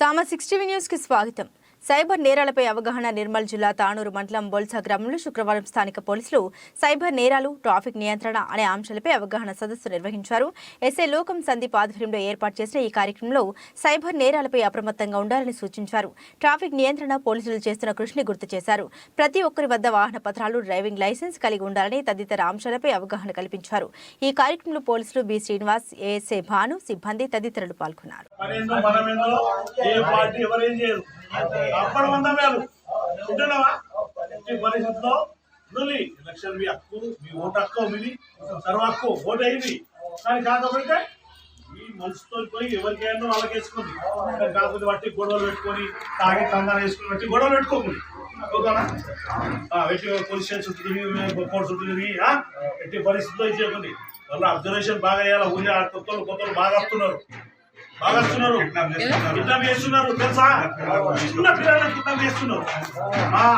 సామ సిక్స్టీ న్యూస్కి స్వాగతం. సైబర్ నేరాలపై అవగాహన నిర్మల్ జిల్లా తానూరు మండలం బొల్సా గ్రామంలో శుక్రవారం స్థానిక పోలీసులు సైబర్ నేరాలు ట్రాఫిక్ నియంత్రణ అనే అంశాలపై అవగాహన సదస్సు నిర్వహించారు. ఎస్ఐ లోకం సందీప్ ఆధ్వర్యంలో ఏర్పాటు చేసిన ఈ కార్యక్రమంలో సైబర్ నేరాలపై అప్రమత్తంగా ఉండాలని సూచించారు. ట్రాఫిక్ నియంత్రణ పోలీసులు చేస్తున్న కృషిని గుర్తు చేశారు. ప్రతి ఒక్కరి వద్ద వాహన పత్రాలు డ్రైవింగ్ లైసెన్స్ కలిగి ఉండాలని తదితర అంశాలపై అవగాహన కల్పించారు. ఈ కార్యక్రమంలో పోలీసులు బి. శ్రీనివాస్ ఏఎస్ఏ భాను సిబ్బంది తదితరులు పాల్గొన్నారు. మరేందో అప్పటి వంద వేలు. ఉంటున్నావా? ఈ నుండి ఎలక్షన్ మీ హక్కు మీ ఓటు హక్కు మీది. సర్వ హక్కు ఓటు అయింది కానీ కాకపోతే మీ మనసుతో పోయి ఎవరికైనా వాళ్ళకి వేసుకుంది కాకపోతే బట్టి గొడవలు పెట్టుకొని తాగి కంగారు వేసుకుని బట్టి గొడవలు పెట్టుకోకండి. ఓకేనా? ఎట్టి పోలీస్ స్టేషన్ చుట్టూ తిరిగి కోర్టు చుట్టూ తిరిగి ఆ, ఎట్టి పరిస్థితిలో ఇచ్చేయకండి వాళ్ళ అబ్జర్వేషన్ బాగా చేయాలి? ఊరి కొత్తలు కొత్తలు బాగా వస్తున్నారు. బాగా వస్తున్నారు కిడ్నాప్ చేస్తున్నారు. తెలుసా? చిన్న పిల్లలు కిడ్నాప్ చేస్తున్నారు.